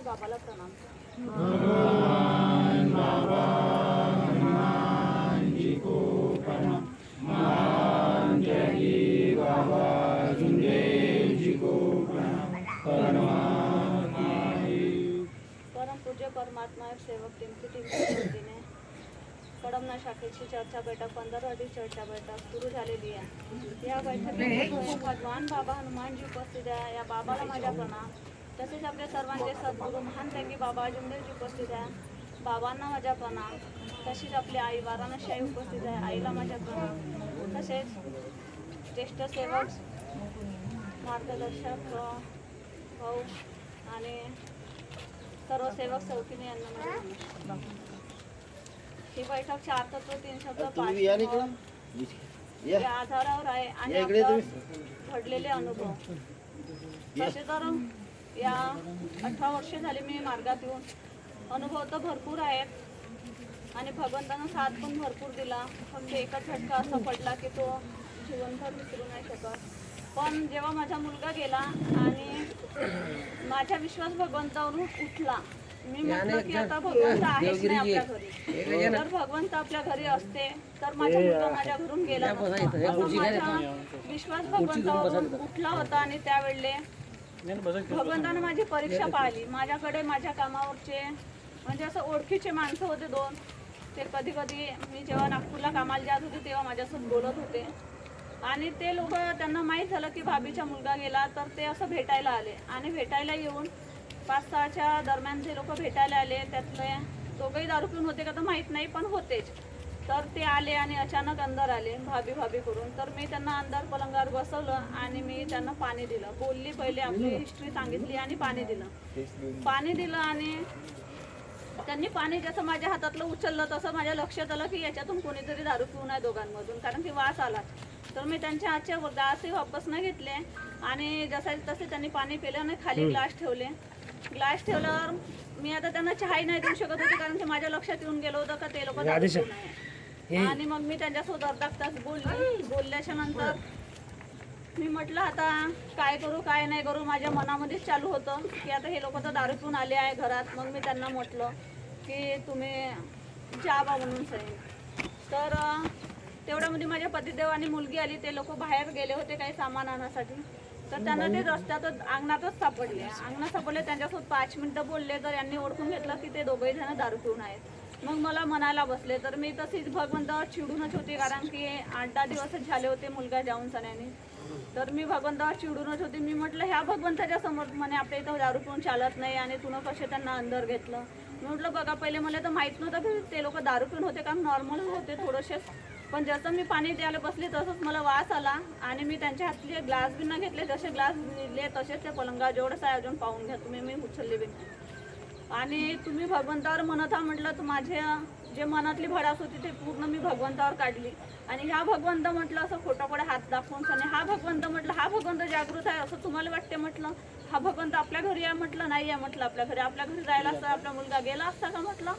मी बाबाला प्रणाम. करते. परमपूज्य परमात्मा सेवक वतीने कडमना शाखेची चर्चा बैठक पंधरावी चर्चा बैठक सुरू झालेली आहे. या बैठकीत भगवान बाबा हनुमानजी उपस्थित आहे. या बाबाला माझ्या प्रणाम. तसेच आपल्या सर्वांचे सद्गुरू महान त्यागी बाबा अजमेरजी उपस्थित आहे बाबांना माझ्या प्रणाम. तसेच आपली आई वाराणसी उपस्थित आहे आईला माझ्या प्रणाम. तसेच ज्येष्ठ सेवक मार्गदर्शक भाऊ आणि सर्व सेवक चौकीने यांना माझे नमस्कार. ही बैठक चार तत्व तीन शब्द पाच या आधारावर आहे आणि घडलेले अनुभव. तसे तर या अठरा वर्षे झाली मी मार्गात येऊन. अनुभव तर भरपूर आहेत. आणि भगवंतानं साथ पण भरपूर दिला. फक्त एकच झटका असा पडला की तो जीवनभर विसरू नाही शकत. पण जेव्हा माझा मुलगा गेला आणि माझा विश्वास भगवंतावरून उठला मी म्हटलं की आता भगवंत आहेच नाही आपल्या घरी. जर भगवंत आपल्या घरी असते तर माझा मुलगा माझ्या घरून गेला नसता. माझा विश्वास भगवंतावरून उठला होता आणि त्यावेळेले भगवंतानं माझी परीक्षा पाहिली. माझ्याकडे माझ्या कामावरचे म्हणजे असं ओळखीचे माणसं होते दोन. ते कधी कधी मी जेव्हा नागपूरला कामाला जात होते तेव्हा माझ्यासोबत बोलत होते. आणि ते लोक त्यांना माहीत झालं की भाभीचा मुलगा गेला तर ते असं भेटायला आले. आणि भेटायला येऊन पाच सहाच्या दरम्यान जे लोक भेटायला आले त्यातले दोघंही दारू पिऊन होते का तर माहीत नाही पण होतेच. तर ते आले आणि अचानक अंदर आले भाभी भाभी करून. तर मी त्यांना अंदर पलंगावर बसवलं आणि मी त्यांना पाणी दिलं. बोलली पहिले आपली हिस्ट्री सांगितली आणि पाणी दिलं. पाणी दिलं आणि त्यांनी पाणी जसं माझ्या हातातलं उचललं तसं माझ्या लक्षात आलं की याच्यातून कोणीतरी दारू पिऊन आहे दोघांमधून कारण की वास आला. तर मी त्यांच्या हातच्या ग्लासही वापस न घेतले आणि जसे तसे त्यांनी पाणी पिलं आणि खाली ग्लास ठेवले. ग्लास ठेवल्यावर मी आता त्यांना चहाही नाही देऊ शकत होते कारण की माझ्या लक्षात येऊन गेलं होतं का ते लोक दारू पिऊन आहे आणि मग मी त्यांच्यासोबत अर्धा तास बोलली. बोलल्याच्या नंतर मी म्हटलं आता काय करू काय नाही करू? माझ्या मनामध्येच चालू होतं की आता हे लोक तर दारू पिऊन आले आहे घरात. मग मी त्यांना म्हटलं की तुम्ही जावा म्हणून सांग तर तेवढ्यामध्ये माझ्या पतिदेव आणि मुलगी आली. ते लोक बाहेर गेले होते काही सामान आणण्यासाठी तर त्यांना ते रस्त्यातच अंगणातच सापडले. अंगणात सापडले. त्यांच्यासोबत पाच मिनिटं बोलले. तर यांनी ओळखून घेतलं की ते दोघंही जण दारू पिऊन आहेत. मग मला म्हणायला बसले तर मी तशीच भगवंतावर चिडूनच होती कारण की आठ दहा दिवसच झाले होते मुलगा जाऊन सण्याने. तर मी भगवंतावर चिडूनच होती. मी म्हटलं ह्या भगवंताच्या समोर म्हणे आपल्या इथं दारू पिऊन चालत नाही आणि तुनं कसे त्यांना अंदर घेतलं. मी म्हटलं बघा पहिले मला तर माहीत नव्हतं की ते लोक दारू पिऊन होते का नॉर्मल होते थोडेसेच पण जसं मी पाणी द्यायला बसले तसंच मला वास आला आणि मी त्यांच्या हातले ग्लास बी न घेतले जसे ग्लास दिले तसेच ते पलंगा जेवढंच आहे अजून पाहून घ्या तुम्ही मी उचलले बी आणि तुम्ही भगवंतावर म्हणत आहा म्हटलं तर माझ्या जे मनातली भडास होती ते पूर्ण मी भगवंतावर काढली. आणि ह्या भगवंत म्हटलं असं खोटाकडे हात दाखवून आणि हा भगवंत म्हटलं हा भगवंत जागृत आहे असं तुम्हाला वाटते म्हटलं? हा भगवंत आपल्या घरी आहे म्हटलं? नाही आहे म्हटलं आपल्या घरी. आपल्या घरी जायला असता आपला मुलगा गेला असता का म्हटलं?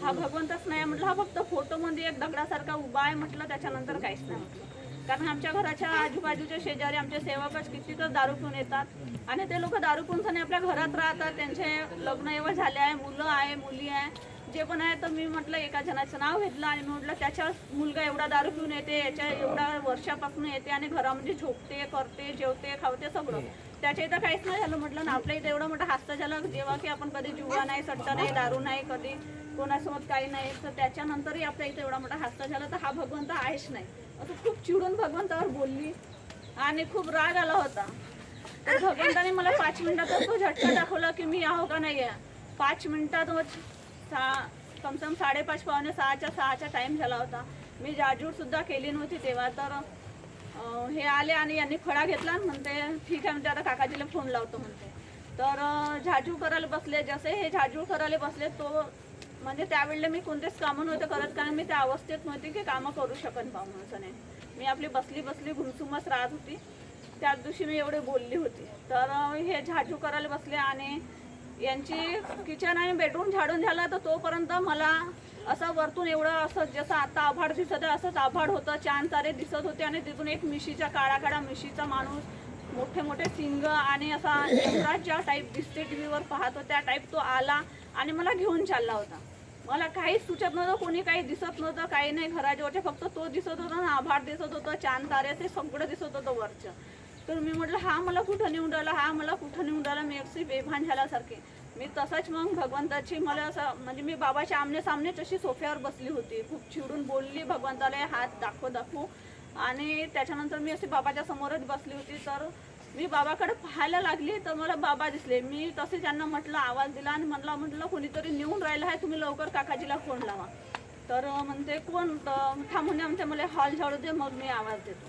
हा भगवंतच नाही आहे म्हटलं. हा फक्त फोटोमध्ये एक दगडासारखा उभा आहे म्हटलं त्याच्यानंतर काहीच नाही म्हटलं. कारण आमच्या घराच्या आजूबाजूच्या शेजारी आमचे सेवकच कितीकच दारू पिऊन येतात. आणि ते लोक दारू पिऊन आपल्या घरात राहतात. त्यांचे लग्न एवढं झाले आहे. मुलं आहे मुली आहे. जे पण आहे तर मी म्हटलं एका जणाचं नाव घेतलं आणि म्हटलं त्याच्या मुलगा एवढा दारू पिऊन येते याच्या एवढा वर्षापासून येते आणि घरामध्ये झोपते करते जेवते खावते सगळं. त्याच्या इथं काहीच नाही झालं. म्हटलं ना आपल्या इथं एवढं मोठं हास्य झालं जेव्हा की आपण कधी जुवा नाही सट्टा नाही दारू नाही कधी कोणासोबत काही नाही तर त्याच्यानंतरही आपल्या इथं एवढा मोठा हास्य झाला तर हा भगवंत आहेच नाही. असं खूप चिडून भगवंतावर बोलली. आणि खूप राग आला होता. तर भगवंताने मला पाच मिनिटात तो झटका दाखवला की मी आहो का नाही आहे पाच मिनिटात सहा कमसम साडेपाच पावणे सहाच्या सहाचा टाईम झाला होता. मी जाजूर सुद्धा केली नव्हती तेव्हा. तर हे आले आणि यांनी खडा घेतला आणि म्हणते ठीक आहे म्हणते आता काकाजीला फोन लावतो म्हणते. तर झाजू करायला बसले. जसे हे झाजूळ करायला बसले तो म्हणजे त्यावेळेला मी कोणतेच कामं नव्हते करत कारण मी त्या अवस्थेत नव्हती की कामं करू शकत बा असं नाही मी आपली बसली बसली घुमसुमच राहत होती. त्याच दिवशी मी एवढे बोलली होती. तर हे झाडू करायला बसले आणि यांची किचन आणि बेडरूम झाडून झाला. तर तोपर्यंत मला असं वरतून एवढं असं जसं आता आभाड दिसत आहे असंच आभाड होतं. चान तारे दिसत होते आणि तिथून एक मिशीचा काळा काळा मिशीचा माणूस मोठे मोठे सिंग आणि असा ज्या टाईप दिसते टी व्हीवर पाहतो त्या टाईप तो आला आणि मला घेऊन चालला होता. मला काहीच सुचत नव्हतं कोणी काही दिसत नव्हतं काही नाही घराच्या फक्त तो दिसत होता ना आभार दिसत होतं चांद तारे ते सगळं दिसत होतं वरचं. तर मी म्हटलं हा मला कुठं नेऊन राहिला हा मला कुठं नेऊन राहिला? मी अशी बेभान झाल्यासारखी. मी तसंच मग भगवंताची मला असं म्हणजे मी बाबाच्या आमने सामने तशी सोफ्यावर बसली होती. खूप चिडून बोलली भगवंताला हात दाखव दाखवू. आणि त्याच्यानंतर मी अशी बाबाच्या समोरच बसली होती. तर मी बाबाकडे पाहायला लागली तर मला बाबा दिसले. मी तसे त्यांना म्हटलं आवाज दिला आणि म्हटलं म्हटलं कोणीतरी नेऊन राहिलं आहे तुम्ही लवकर काकाजीला फोन लावा. तर म्हणते कोण? थांबून म्हणते मला हॉल झाडू दे मग मी आवाज देतो.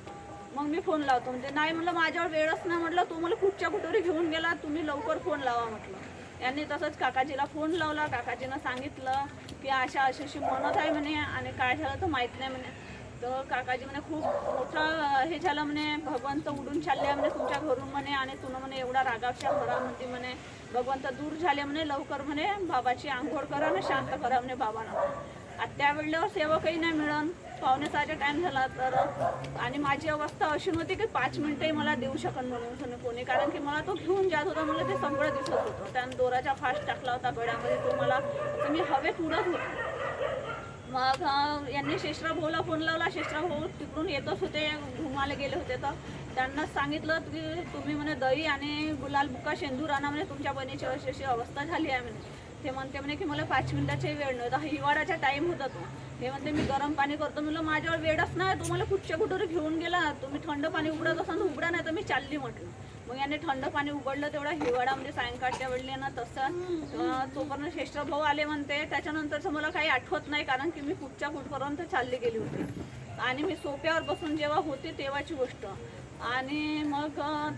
मग मी फोन लावतो. म्हणजे नाही म्हटलं माझ्यावर वेळच नाही. म्हटलं तू मला कुठच्या कुठेतरी घेऊन गेला तुम्ही लवकर फोन लावा म्हटलं. यांनी तसंच काकाजीला फोन लावला. काकाजीनं सांगितलं की अशा अशी अशी म्हणत आहे म्हणे आणि काय झालं तर माहीत नाही म्हणे. तर काकाजी म्हणे खूप मोठं हे झालं म्हणे भगवंत उडून चालले म्हणे तुमच्या घरून म्हणे आणि तुला म्हणे एवढा रागावच्या घरामध्ये म्हणे. भगवंत दूर झाले म्हणे लवकर म्हणे बाबाची आंघोळ करा आणि शांत करा म्हणे बाबांना. आता त्यावेळेला सेवकही नाही मिळन पावणे टाईम झाला तर. आणि माझी अवस्था अशी नव्हती की पाच मिनटंही मला देऊ शकन म्हणून कोणी कोणी. कारण की मला तो घेऊन जात होता मला ते सगळं दिसत होतं. त्यानं दोराचा फास्ट टाकला होता गळ्यामध्ये तो मला तर मी हवेत उडत होते. मग यांनी शेषराव भाऊला फोन लावला. शेषराव भाऊ तिकडून येतच होते घुमाले गेले होते. तर त्यांना सांगितलं की तुम्ही म्हणे दही आणि गुलाल बुका शेंदूर आणा म्हणे. तुमच्या बहिणीची अशी अशी अवस्था झाली आहे म्हणे. ते म्हणते म्हणे की मला पाच मिनिटाची वेळ नव्हता हिवाळ्याचा टाईम होता तो. हे म्हणते मी गरम पाणी करतो. म्हणलं माझ्यावर वेळच नाही. तुम्हाला कुठच्या कुठं घेऊन गेला. तुम्ही थंड पाणी उघडत असाल तर उघडा नाही तर मी चालली म्हटलं. मग याने थंड पाणी उघडलं तेवढा हिवाळ्यामध्ये सायंकाळच्या वेळी ना तसं तोपर्यंत श्रेष्ठ भाऊ आले म्हणते. त्याच्यानंतरचं मला काही आठवत नाही कारण की मी कुठच्या कुठपर्यंत चालली गेली होती. आणि मी सोप्यावर बसून जेव्हा होते तेव्हाची गोष्ट. आणि मग अं,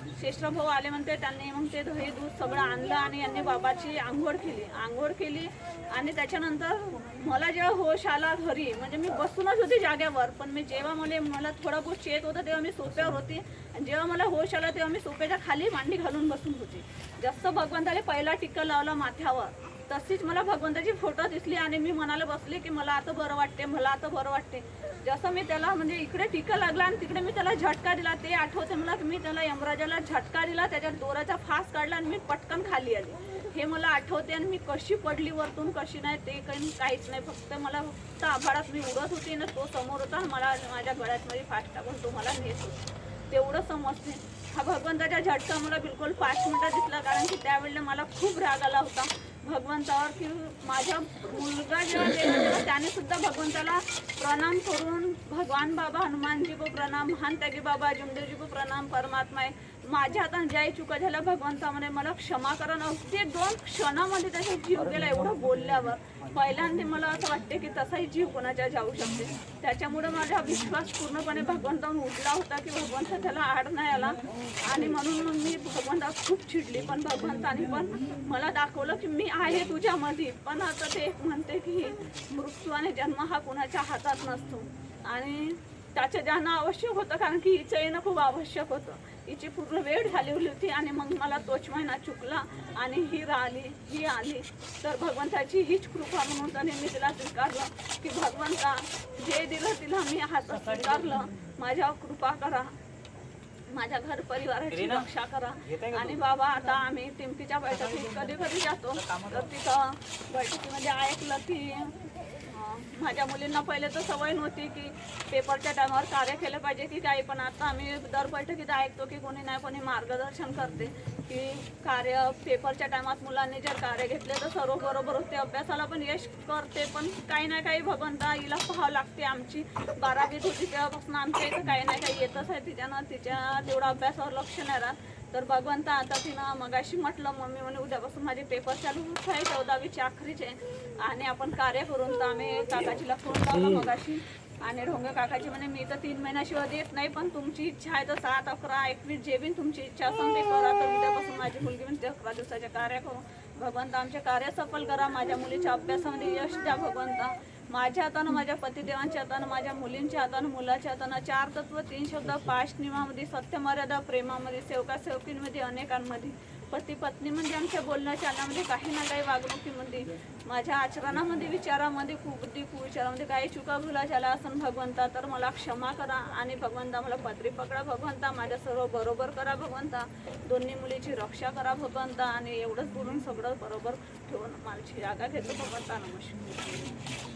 भाऊ आले म्हणते त्यांनी मग ते दही दूध सगळं आणलं आणि यांनी बाबाची आंघोळ केली. आंघोळ केली आणि त्याच्यानंतर मला जेव्हा होश आला घरी म्हणजे मी बसूनच होती जाग्यावर पण मी जेव्हा मला मला थोडा बहुत चेत होतं तेव्हा मी सोप्यावर होती. आणि जेव्हा मला होश आला तेव्हा मी सोप्याच्या खाली मांडी घालून बसून होती. जास्त भगवंताने पहिला टिक्का लावला माथ्यावर तशीच मला भगवंताची फोटो दिसली आणि मी मनाला बसले की मला आता बरं वाटते मला आता बरं वाटते जसं मी त्याला म्हणजे इकडे टिका लागला आणि तिकडे मी त्याला झटका दिला ते आठवते मला की मी त्याला यमराजाला झटका दिला त्याच्या दोराचा फास काढला आणि मी पटकन खाली आली. हे मला आठवते आणि मी कशी पडली वरतून कशी नाही ते काही काहीच नाही. फक्त मला फक्त आभाळात मी उडत होती ना तो समोर होता मला माझ्या गळ्यातमध्ये फास्ट टाकून तो मला नेत होता. तेवढं समजते. हा भगवंताचा झटका मला बिलकुल पाच मिनिटात दिसला कारण की त्यावेळेला मला खूप राग आला होता. भगवंतावर की माझा मुलगा जेव्हा गेला तेव्हा त्याने सुद्धा भगवंताला प्रणाम करून भगवान बाबा हनुमानजी को प्रणाम महान त्यागी बाबा जुमदेवजी को प्रणाम परमात्मा आहे माझ्या हातात ज्याही चुका झाल्या भगवंता मला क्षमा करा अगदी दोन क्षणामध्ये त्याचा जीव गेला एवढं बोलल्यावर पहिल्यांदा मला असं वाटते की तसाही जीव कोणाच्या जाऊ शकते. त्याच्यामुळे माझा विश्वास पूर्णपणे भगवंतावर उठला होता की भगवंत त्याला आड नाही आला. आणि म्हणून मग मी भगवंता खूप चिडली. पण भगवंताने पण मला दाखवलं की मी आहे तुझ्यामध्ये. पण आता ते एक म्हणते की मृत्यू आणि जन्म हा कोणाच्या हातात नसतो. आणि त्याचं जाणं आवश्यक होतं कारण की हिचं येणं खूप आवश्यक होतं. हिची पूर्ण वेळ झालेली होती आणि मग मला तोच महिना चुकला आणि ही राहिली ही आली. तर भगवंताची हीच कृपा म्हणून त्याने मी तिला स्वीकारलं की भगवंता जे दिलं तिला मी हातात स्वीकारलं. माझ्यावर कृपा करा. माझ्या घर परिवाराची रक्षा करा. आणि बाबा आता आम्ही टिमकीच्या बैठकीत कधी कधी जातो. तर तिथं बैठकीमध्ये ऐकलं की माझ्या मुलींना पहिले तर सवय नव्हती की पेपरच्या टायमावर कार्य केलं पाहिजे की काही पण आता आम्ही दर बैठकीत ऐकतो की कोणी नाही कोणी मार्गदर्शन करते की कार्य पेपरच्या टायमात मुलांनी जर कार्य घेतले तर सर्व बरोबर होते. अभ्यासाला पण यश करते पण काही ना काही भगवंता हिला पाहावं लागते आमची. बारावीत होती तेव्हापासून आमच्या इथं काही ना काही येतच आहे तिच्यानं तिच्या तेवढा अभ्यासावर लक्ष नाही राहत. तर भगवंत आता तिनं मगाशी म्हटलं मम्मी म्हणे उद्यापासून माझे पेपर चालू होत आहे चौदावीचे आखरीचे आणि आपण कार्य करून तर आम्ही काकाजीला फोन लावला मगाशी. आणि ढोंगे काकाजी म्हणे मी तर तीन महिन्याशिवाय देत नाही पण तुमची इच्छा आहे तर सात अकरा एकवीस जे बी तुमची इच्छा असेल ते करा. तर उद्यापासून माझी मुलगी म्हणते अकरा दिवसाचे कार्य करू. भगवंत आमचे कार्य सफल करा. माझ्या मुलीच्या अभ्यासामध्ये यश द्या भगवंता. माझ्या हातानं माझ्या पतिदेवांच्या हातानं माझ्या मुलींच्या हातानं मुलाच्या हातानं चार तत्व तीन शब्द पाच नियमामध्ये सत्यमर्यादा प्रेमामध्ये सेवका सेवकींमध्ये अनेकांमध्ये. पती पत्नी म्हणजे आमच्या बोलण्या चालण्यामध्ये काही ना काही वागणुकीमध्ये म्हणजे माझ्या आचरणामध्ये विचारामध्ये कुबुद्धी कुविचारामध्ये काही चुका भुला झाला असं भगवंता तर मला क्षमा करा आणि भगवंता मला पत्री पकडा भगवंता माझ्या सर्व बरोबर करा भगवंता दोन्ही मुलीची रक्षा करा भगवंता आणि एवढंच बोलून सगळं बरोबर ठेवून माझी जागा घेतो भगवंता नमस्कार.